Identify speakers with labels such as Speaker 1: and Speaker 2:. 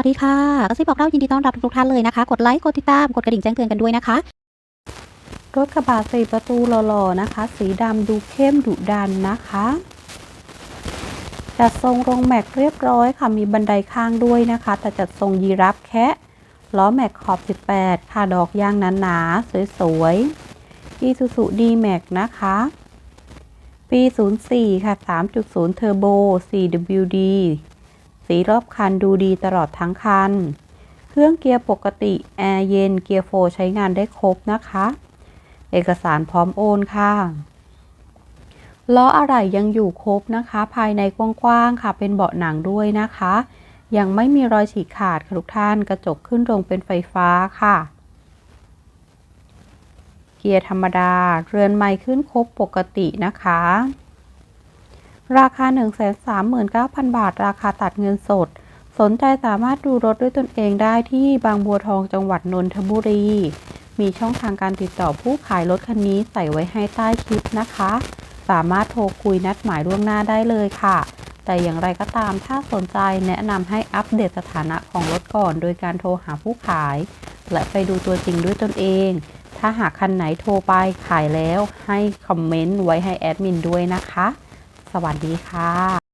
Speaker 1: วัสดีค่ะกระซิบบอกเล่ายินดีต้อนรับทุกท่านเลยนะคะ กดไลค์ กดติดตาม กดกระดิ่งแจ้งเตือนกันด้วยนะคะ รถกระบะสี่ประตูหล่อๆนะคะ สีดำดูเข้มดุดันนะคะจัดทรงรงแม็กเรียบร้อยค่ะ มีบันไดข้างด้วยนะคะ แต่จัดทรงยีรับแคะล้อแม็กขอบ 18 ค่ะ ดอกยางหนาๆสวยๆ Isuzu D-Max นะคะ ปี 04 ค่ะ 3.0 เทอร์โบ 4WD สีรอบคันดูดีตลอดทั้งคัน เครื่องเกียร์ปกติ แอร์เย็น เกียร์โฟร์ใช้งานได้ครบนะคะ เอกสารพร้อมโอนค่ะ ล้ออะไหล่ยังอยู่ครบนะคะ ภายในกว้างๆค่ะ เป็นเบาะหนังด้วยนะคะ ยังไม่มีรอยฉีกขาดค่ะทุกท่าน กระจกขึ้นลงเป็นไฟฟ้าค่ะเกียร์ธรรมดา เรือนไม้ขึ้นครบปกตินะคะ ราคา 139,000 บาท ราคาตัดเงินสด สนใจสามารถดูรถด้วยตนเองได้ที่บางบัวทองจังหวัดนนทบุรี มีช่องทางการติดต่อผู้ขายรถคันนี้ใส่ไว้ให้ใต้คลิปนะคะ สามารถโทรคุยนัดหมายล่วงหน้าได้เลยค่ะ แต่อย่างไรก็ตามถ้าสนใจแนะนำให้อัปเดตสถานะของรถก่อน โดยการโทรหาผู้ขาย และไปดูตัวจริงด้วยตนเอง ถ้าหากคันไหนโทรไปขายแล้วให้คอมเมนต์ไว้ให้แอดมินด้วยนะคะ สวัสดีค่ะ